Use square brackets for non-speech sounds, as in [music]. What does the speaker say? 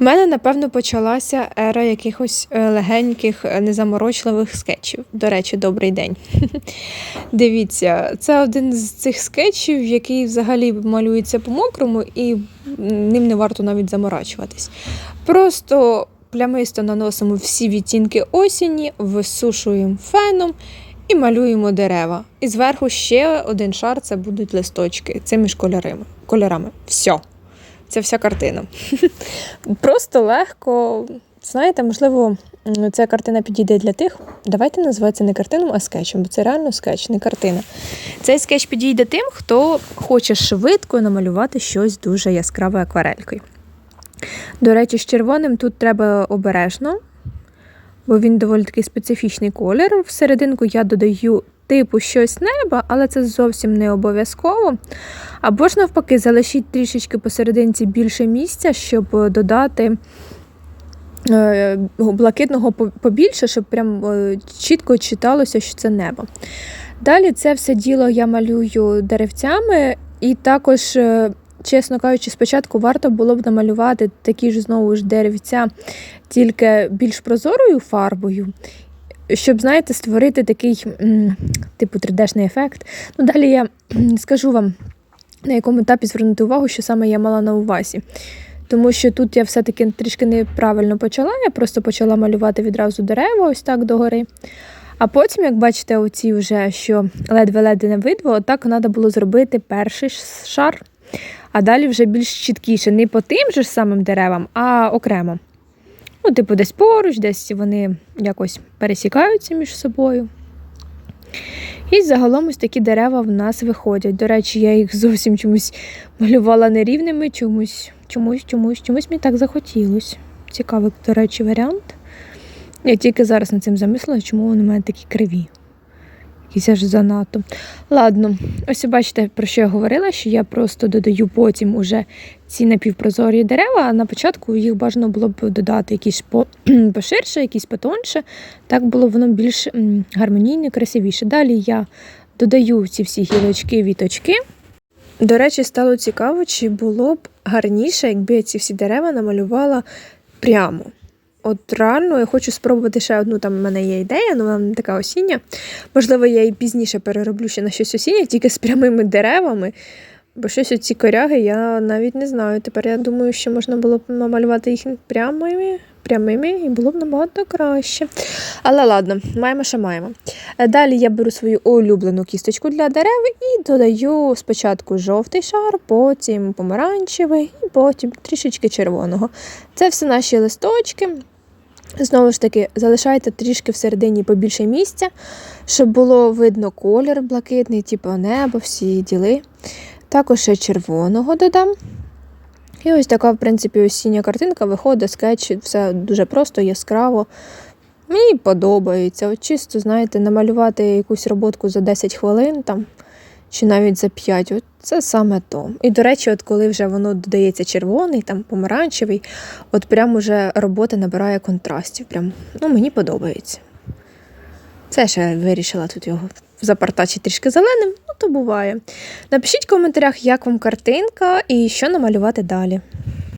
У мене, напевно, почалася ера якихось е, легеньких, е, незаморочливих скетчів. До речі, добрий день. [laughs] Дивіться, це один з цих скетчів, який взагалі малюється по-мокрому, і ним не варто навіть заморачуватись. Просто плямисто наносимо всі відтінки осені, висушуємо феном і малюємо дерева. І зверху ще один шар це будуть листочки цими ж кольорами. кольорами. Все. Це вся картина. [laughs] Просто легко. Знаєте, можливо, ця картина підійде для тих. Давайте називати це не картином, а скетчем, бо це реально скетч, не картина. Цей скетч підійде тим, хто хоче швидко намалювати щось дуже яскраве акварелькою. До речі, з червоним тут треба обережно, бо він доволі такий специфічний колір. Всерединку я додаю типу щось неба, але це зовсім не обов'язково. Або ж навпаки, залишіть трішечки посерединці більше місця, щоб е, додати е, блакитного по- побільше, щоб прям е, чітко читалося, що це небо. Далі це все діло я малюю деревцями, і також, чесно кажучи, спочатку варто було б намалювати такі ж знову ж деревця, тільки більш прозорою фарбою. Щоб, знаєте, створити такий, типу, 3D-шний ефект. Ну, далі я скажу вам, на якому етапі звернути увагу, що саме я мала на увазі. Тому що тут я все-таки трішки неправильно почала, я просто почала малювати відразу дерева, ось так догори. А потім, як бачите, оці вже, що ледве-ледве не видно, отак треба було зробити перший шар, а далі вже більш чіткіше, не по тим же самим деревам, а окремо. Ну, типу, десь поруч, десь вони якось пересікаються між собою. І загалом ось такі дерева в нас виходять. До речі, я їх зовсім чомусь малювала нерівними, чомусь, чомусь, чомусь, чомусь мені так захотілося. Цікавий, до речі, варіант. Я тільки зараз над цим замислила, чому вони мене такі криві. Якісь аж занадто. Ладно, ось бачите, про що я говорила, що я просто додаю потім уже ці напівпрозорі дерева, а на початку їх бажано було б додати якісь [clears throat] поширше, якісь потоньше. Так було воно більш гармонійно красивіше. Далі я додаю ці всі гілочки, віточки. До речі, стало цікаво, чи було б гарніше, якби я ці всі дерева намалювала прямо. От реально я хочу спробувати ще одну, там в мене є ідея, але вона не така осіння. Можливо, я її пізніше перероблю ще на щось осіннє, тільки з прямими деревами. Бо щось оці коряги я навіть не знаю. Тепер я думаю, що можна було б намалювати їх прямими, прямими і було б набагато краще. Але ладно, маємо, що маємо. Е, Далі я беру свою улюблену кісточку для дерев і додаю спочатку жовтий шар, потім помаранчевий і потім трішечки червоного. Це все наші листочки. Знову ж таки, залишайте трішки всередині побільше місця, щоб було видно колір блакитний, типу небо, всі діли. Також ще червоного додам. І ось така, в принципі, осіння картинка виходить, скетч, все дуже просто, яскраво. Мені подобається. От чисто, знаєте, намалювати якусь роботку за 10 хвилин там, чи навіть за 5, от це саме то. І, до речі, от коли вже воно додається червоний, там помаранчевий, от прям уже робота набирає контрастів. Прям, ну, мені подобається. Це ще вирішила тут його запартачити трішки зеленим, ну то буває. Напишіть в коментарях, як вам картинка і що намалювати далі.